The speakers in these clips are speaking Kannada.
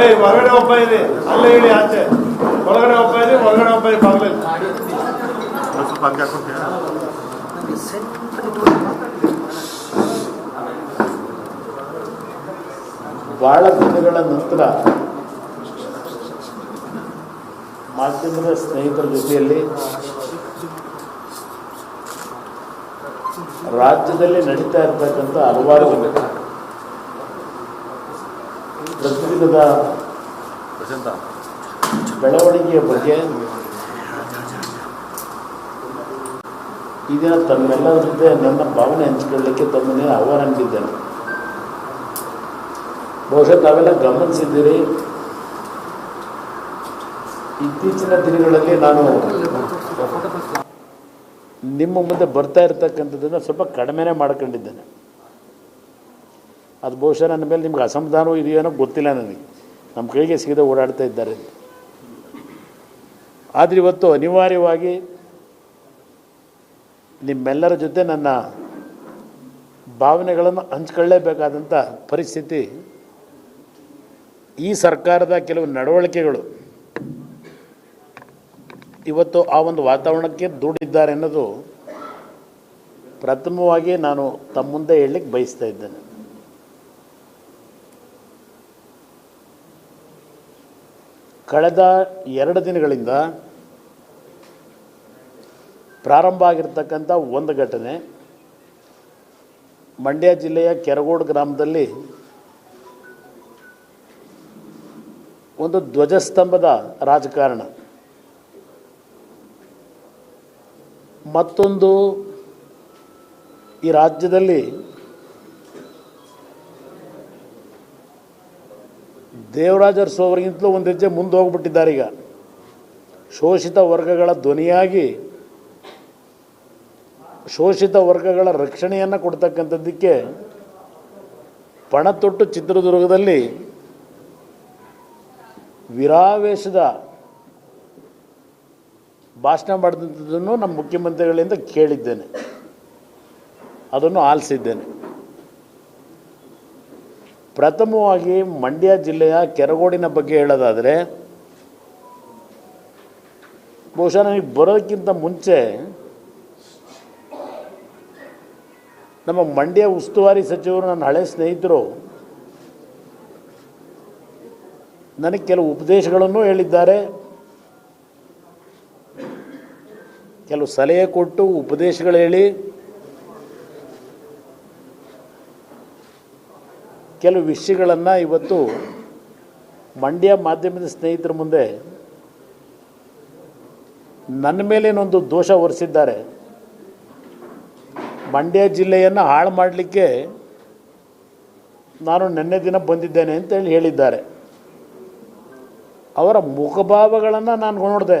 ಏಯ್, ಹೊರಗಡೆ ಒಬ್ಬ ಇದೆ. ಅಲ್ಲೇ ಹೇಳಿ ಆಚೆ. ಒಳಗಡೆ ಒಬ್ಬ ಇದೆ, ಹೊರಗಡೆ ಒಬ್ಬ ಇದೆ, ಬಾಗ್ಲಲ್ಲಿ. ಬಹಳ ದಿನಗಳ ನಂತರ ಮಾಧ್ಯಮದ ಸ್ನೇಹಿತರ ಜೊತೆಯಲ್ಲಿ ರಾಜ್ಯದಲ್ಲಿ ನಡೀತಾ ಇರ್ತಕ್ಕಂಥ ಹಲವಾರು ಪ್ರತಿದಿನದ ಬೆಳವಣಿಗೆಯ ಬಗ್ಗೆ ಇದನ್ನು ದಿನ ತಮ್ಮೆಲ್ಲರ ಜೊತೆ ನನ್ನ ಭಾವನೆ ಹಂಚಿಕೊಳ್ಳಲಿಕ್ಕೆ ತಮ್ಮನ್ನೇ ಆಹ್ವಾನಿಸಿದ್ದೇನೆ. ಬಹುಶಃ ತಾವೆಲ್ಲ ಗಮನಿಸಿದ್ದೀರಿ ಇತ್ತೀಚಿನ ದಿನಗಳಲ್ಲಿ ನಾನು ನಿಮ್ಮ ಮುಂದೆ ಬರ್ತಾ ಇರತಕ್ಕಂಥದ್ದನ್ನು ಸ್ವಲ್ಪ ಕಡಿಮೆನೆ ಮಾಡ್ಕೊಂಡಿದ್ದೇನೆ. ಅದು ಬಹುಶಃ ನನ್ನ ಮೇಲೆ ನಿಮ್ಗೆ ಅಸಮಾಧಾನವೂ ಇದೆಯೇನೋ ಗೊತ್ತಿಲ್ಲ ನನಗೆ. ನಮ್ಮ ಕೈಗೆ ಸಿಗದೆ ಓಡಾಡ್ತಾ ಇದ್ದಾರೆ ಆದರೆ ಇವತ್ತು ಅನಿವಾರ್ಯವಾಗಿ ನಿಮ್ಮೆಲ್ಲರ ಜೊತೆ ನನ್ನ ಭಾವನೆಗಳನ್ನು ಹಂಚ್ಕೊಳ್ಳೇಬೇಕಾದಂಥ ಪರಿಸ್ಥಿತಿ ಈ ಸರ್ಕಾರದ ಕೆಲವು ನಡವಳಿಕೆಗಳು ಇವತ್ತು ಆ ಒಂದು ವಾತಾವರಣಕ್ಕೆ ದೂಡಿದ್ದಾರೆ ಅನ್ನೋದು ಪ್ರಥಮವಾಗಿ ನಾನು ತಮ್ಮ ಮುಂದೆ ಹೇಳಲಿಕ್ಕೆ ಬಯಸ್ತಾ ಇದ್ದೇನೆ. ಕಳೆದ ಎರಡು ದಿನಗಳಿಂದ ಪ್ರಾರಂಭ ಆಗಿರ್ತಕ್ಕಂಥ ಒಂದು ಘಟನೆ, ಮಂಡ್ಯ ಜಿಲ್ಲೆಯ ಕೆರಗೋಡು ಗ್ರಾಮದಲ್ಲಿ ಒಂದು ಧ್ವಜಸ್ತಂಭದ ರಾಜಕಾರಣ. ಮತ್ತೊಂದು ಈ ರಾಜ್ಯದಲ್ಲಿ ದೇವರಾಜ ಅರಸು ಅವರಿಗಿಂತಲೂ ಒಂದು ಹೆಜ್ಜೆ ಮುಂದೆ ಹೋಗ್ಬಿಟ್ಟಿದ್ದಾರೆ ಈಗ. ಶೋಷಿತ ವರ್ಗಗಳ ಧ್ವನಿಯಾಗಿ ಶೋಷಿತ ವರ್ಗಗಳ ರಕ್ಷಣೆಯನ್ನು ಕೊಡ್ತಕ್ಕಂಥದ್ದಕ್ಕೆ ಪಣತೊಟ್ಟು ಚಿತ್ರದುರ್ಗದಲ್ಲಿ ವಿರಾವೇಶದ ಭಾಷಣ ಮಾಡಿದಂಥದ್ದನ್ನು ನಮ್ಮ ಮುಖ್ಯಮಂತ್ರಿಗಳಿಂದ ಕೇಳಿದ್ದೇನೆ. ಅದನ್ನು ಆಲಿಸಿದ್ದೇನೆ. ಪ್ರಥಮವಾಗಿ ಮಂಡ್ಯ ಜಿಲ್ಲೆಯ ಕೆರಗೋಡಿನ ಬಗ್ಗೆ ಹೇಳೋದಾದರೆ, ಬಹುಶಃ ನನಗೆ ಬರೋದಕ್ಕಿಂತ ಮುಂಚೆ ನಮ್ಮ ಮಂಡ್ಯ ಉಸ್ತುವಾರಿ ಸಚಿವರು, ನನ್ನ ಹಳೆ ಸ್ನೇಹಿತರು ನನಗೆ ಕೆಲವು ಉಪದೇಶಗಳನ್ನು ಹೇಳಿದ್ದಾರೆ. ಕೆಲವು ಸಲಹೆ ಕೊಟ್ಟು ಉಪದೇಶಗಳು ಹೇಳಿ, ಕೆಲವು ವಿಷಯಗಳನ್ನು ಇವತ್ತು ಮಂಡ್ಯ ಮಾಧ್ಯಮದ ಸ್ನೇಹಿತರ ಮುಂದೆ ನನ್ನ ಮೇಲೇನೊಂದು ದೋಷ ಹೊರಿಸಿದ್ದಾರೆ. ಮಂಡ್ಯ ಜಿಲ್ಲೆಯನ್ನು ಹಾಳು ಮಾಡಲಿಕ್ಕೆ ನಾನು ನಿನ್ನೆ ದಿನ ಬಂದಿದ್ದೇನೆ ಅಂತೇಳಿ ಹೇಳಿದ್ದಾರೆ. ಅವರ ಮುಖಭಾವಗಳನ್ನು ನಾನು ನೋಡಿದೆ.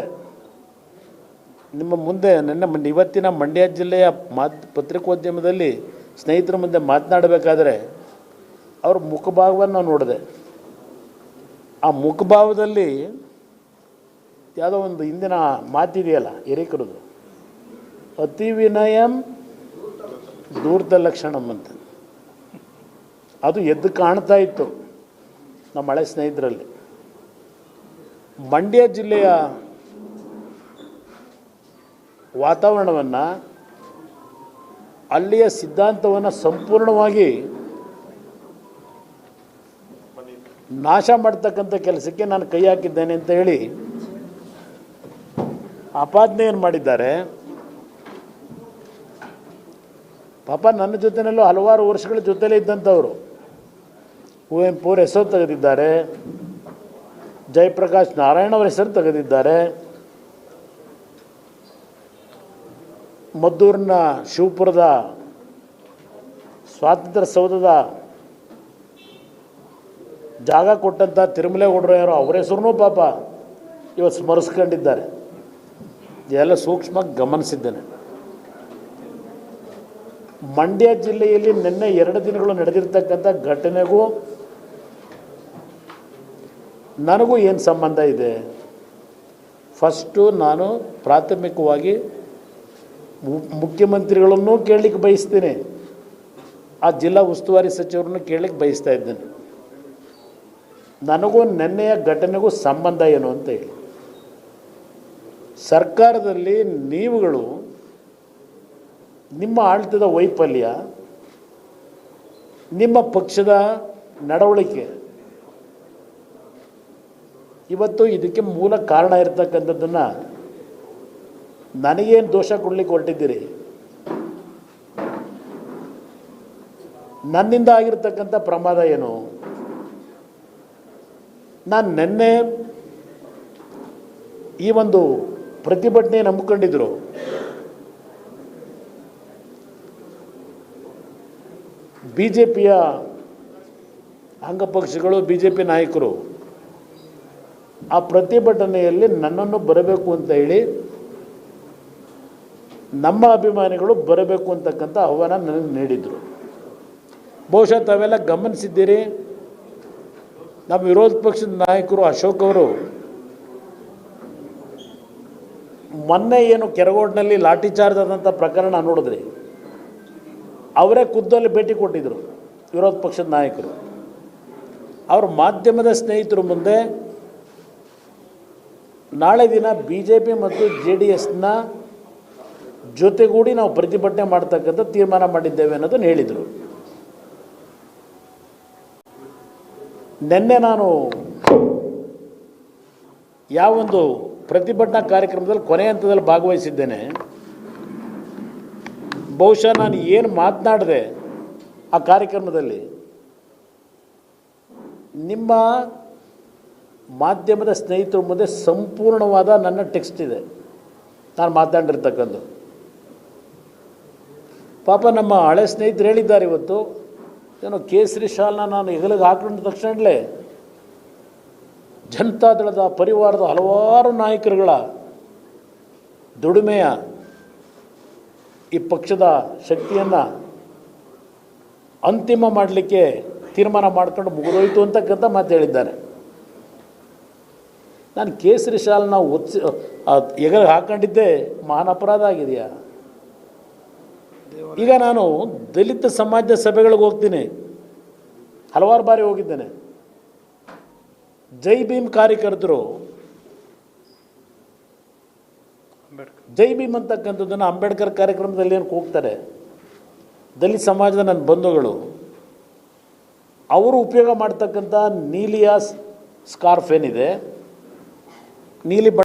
ನಿಮ್ಮ ಮುಂದೆ ನನ್ನ ಇವತ್ತಿನ ಮಂಡ್ಯ ಜಿಲ್ಲೆಯ ಮಾತ್, ಪತ್ರಿಕೋದ್ಯಮದಲ್ಲಿ ಸ್ನೇಹಿತರ ಮುಂದೆ ಮಾತನಾಡಬೇಕಾದ್ರೆ ಅವ್ರ ಮುಖಭಾವವನ್ನು ನೋಡಿದೆ. ಆ ಮುಖಭಾವದಲ್ಲಿ ಯಾವುದೋ ಒಂದು ಹಿಂದಿನ ಮಾತಿದೆಯಲ್ಲ ಹಿರೇಕರದು. ಅತಿ ವಿನಯಂ ದೂರದ ಲಕ್ಷಣ ಅಂತ. ಅದು ಎದ್ದು ಕಾಣ್ತಾ ಇತ್ತು ನಮ್ಮ ಹಳೆ ಸ್ನೇಹಿತರಲ್ಲಿ. ಮಂಡ್ಯ ಜಿಲ್ಲೆಯ ವಾತಾವರಣವನ್ನು ಅಲ್ಲಿಯ ಸಿದ್ಧಾಂತವನ್ನು ಸಂಪೂರ್ಣವಾಗಿ ನಾಶ ಮಾಡ್ತಕ್ಕಂಥ ಕೆಲಸಕ್ಕೆ ನಾನು ಕೈ ಹಾಕಿದ್ದೇನೆ ಅಂತ ಹೇಳಿ ಆಪಾದನೆಯನ್ನು ಮಾಡಿದ್ದಾರೆ? ಪಾಪ ನನ್ನ ಜೊತೆಯಲ್ಲೂ ಹಲವಾರು ವರ್ಷಗಳ ಜೊತೆಲೇ ಇದ್ದಂಥವ್ರು. ಕುವೆಂಪು ಅವ್ರ ಹೆಸರು ತೆಗೆದಿದ್ದಾರೆ. ಜಯಪ್ರಕಾಶ್ ನಾರಾಯಣ ಅವರ ಹೆಸರು ತೆಗೆದಿದ್ದಾರೆ. ಮದ್ದೂರಿನ ಶಿವಪುರದ ಸ್ವಾತಂತ್ರ್ಯ ಸೌಧದ ಜಾಗ ಕೊಟ್ಟಂಥ ತಿರುಮಲೇಗೌಡರು ಅವರ ಹೆಸರು ಪಾಪ ಇವತ್ತು ಸ್ಮರಿಸ್ಕೊಂಡಿದ್ದಾರೆ. ಇದೆಲ್ಲ ಸೂಕ್ಷ್ಮ ಗಮನಿಸಿದ್ದೇನೆ. ಮಂಡ್ಯ ಜಿಲ್ಲೆಯಲ್ಲಿ ನಿನ್ನೆ ಎರಡು ದಿನಗಳು ನಡೆದಿರ್ತಕ್ಕಂಥ ಘಟನೆಗೂ ನನಗೂ ಏನು ಸಂಬಂಧ ಇದೆ? ಫಸ್ಟು ನಾನು ಪ್ರಾಥಮಿಕವಾಗಿ ಮುಖ್ಯಮಂತ್ರಿಗಳನ್ನು ಕೇಳಲಿಕ್ಕೆ ಬಯಸ್ತೇನೆ. ಆ ಜಿಲ್ಲಾ ಉಸ್ತುವಾರಿ ಸಚಿವರನ್ನು ಕೇಳಲಿಕ್ಕೆ ಬಯಸ್ತಾ ಇದ್ದೇನೆ. ನನಗೂ ನೆನ್ನೆಯ ಘಟನೆಗೂ ಸಂಬಂಧ ಏನು ಅಂತ ಹೇಳಿ. ಸರ್ಕಾರದಲ್ಲಿ ನೀವುಗಳು ನಿಮ್ಮ ಆಳ್ತದ ವೈಫಲ್ಯ, ನಿಮ್ಮ ಪಕ್ಷದ ನಡವಳಿಕೆ, ಇವತ್ತು ಇದಕ್ಕೆ ಮೂಲ ಕಾರಣ ಇರತಕ್ಕಂಥದ್ದನ್ನು ನನಗೇನು ದೋಷ ಕೊಡ್ಲಿಕ್ಕೆ ಹೊರಟಿದ್ದೀರಿ? ನನ್ನಿಂದ ಆಗಿರ್ತಕ್ಕಂಥ ಪ್ರಮಾದ ಏನು? ನಾನು ನಿನ್ನೆ ಈ ಒಂದು ಪ್ರತಿಭಟನೆ ನಂಬ್ಕೊಂಡಿದ್ರು. ಬಿ ಜೆ ಪಿಯ ಅಂಗಪಕ್ಷಗಳು ಬಿ ಜೆ ಪಿ ನಾಯಕರು ಆ ಪ್ರತಿಭಟನೆಯಲ್ಲಿ ನನ್ನನ್ನು ಬರಬೇಕು ಅಂತ ಹೇಳಿ ನಮ್ಮ ಅಭಿಮಾನಿಗಳು ಬರಬೇಕು ಅಂತಕ್ಕಂಥ ಆಹ್ವಾನ ನನಗೆ ನೀಡಿದರು. ಬಹುಶಃ ತಾವೆಲ್ಲ ಗಮನಿಸಿದ್ದೀರಿ, ನಮ್ಮ ವಿರೋಧ ಪಕ್ಷದ ನಾಯಕರು ಅಶೋಕ್ ಅವರು ಮೊನ್ನೆ ಏನು ಕೆರಗೋಡ್ನಲ್ಲಿ ಲಾಠಿ ಚಾರ್ಜ್ ಆದಂಥ ಪ್ರಕರಣ ನೋಡಿದ್ರಿ. ಅವರೇ ಖುದ್ದಲ್ಲಿ ಭೇಟಿ ಕೊಟ್ಟಿದ್ದರು ವಿರೋಧ ಪಕ್ಷದ ನಾಯಕರು. ಅವರು ಮಾಧ್ಯಮದ ಸ್ನೇಹಿತರ ಮುಂದೆ ನಾಳೆ ದಿನ ಬಿ ಜೆ ಪಿ ಮತ್ತು ಜೆ ಡಿ ಎಸ್ನ ಜೊತೆಗೂಡಿ ನಾವು ಪ್ರತಿಭಟನೆ ಮಾಡ್ತಕ್ಕಂಥ ತೀರ್ಮಾನ ಮಾಡಿದ್ದೇವೆ ಅನ್ನೋದನ್ನು ಹೇಳಿದರು. ನಿನ್ನೆ ನಾನು ಯಾವೊಂದು ಪ್ರತಿಭಟನಾ ಕಾರ್ಯಕ್ರಮದಲ್ಲಿ ಕೊನೆ ಹಂತದಲ್ಲಿ ಭಾಗವಹಿಸಿದ್ದೇನೆ. ಬಹುಶಃ ನಾನು ಏನು ಮಾತನಾಡಿದೆ ಆ ಕಾರ್ಯಕ್ರಮದಲ್ಲಿ ನಿಮ್ಮ ಮಾಧ್ಯಮದ ಸ್ನೇಹಿತರ ಮುಂದೆ ಸಂಪೂರ್ಣವಾದ ನನ್ನ ಟೆಕ್ಸ್ಟ್ ಇದೆ. ನಾನು ಮಾತನಾಡಿರ್ತಕ್ಕಂಥ ಪಾಪ ನಮ್ಮ ಹಳೆ ಸ್ನೇಹಿತರು ಹೇಳಿದ್ದಾರೆ ಇವತ್ತು, ಏನೋ ಕೇಸರಿ ಶಾಲ್ನ ನಾನು ಹೆಗಲಿಗೆ ಹಾಕೊಂಡ ತಕ್ಷಣಲೇ ಜನತಾದಳದ ಪರಿವಾರದ ಹಲವಾರು ನಾಯಕರುಗಳ ದುಡಿಮೆಯ ಈ ಪಕ್ಷದ ಶಕ್ತಿಯನ್ನು ಅಂತಿಮ ಮಾಡಲಿಕ್ಕೆ ತೀರ್ಮಾನ ಮಾಡ್ಕೊಂಡು ಮುಗಿದೋಯ್ತು ಅಂತಕ್ಕಂಥ ಮಾತು ಹೇಳಿದ್ದಾರೆ. ನಾನು ಕೇಸರಿ ಶಾಲ್ನ ಒತ್ಸಿ ಹೆಗಲಿಗೆ ಹಾಕೊಂಡಿದ್ದೆ ಮಹಾನ್ ಅಪರಾಧ ಆಗಿದೆಯಾ? ಈಗ ನಾನು ದಲಿತ ಸಮಾಜದ ಸಭೆಗಳಿಗೆ ಹೋಗ್ತೀನಿ. ಹಲವಾರು ಬಾರಿ ಹೋಗಿದ್ದೇನೆ. ಜೈ ಭೀಮ್ ಕಾರ್ಯಕರ್ತರು ಜೈ ಭೀಮ್ ಅಂತಕ್ಕಂಥದ್ದನ್ನು ಅಂಬೇಡ್ಕರ್ ಕಾರ್ಯಕ್ರಮದಲ್ಲಿ ಏನು ಹೋಗ್ತಾರೆ? ದಲಿತ ಸಮಾಜದ ನನ್ನ ಬಂಧುಗಳು ಅವರು ಉಪಯೋಗ ಮಾಡ್ತಕ್ಕಂಥ ನೀಲಿಯ ಸ್ಕಾರ್ಫ್ ಏನಿದೆ? ನೀಲಿ ಬಣ್ಣ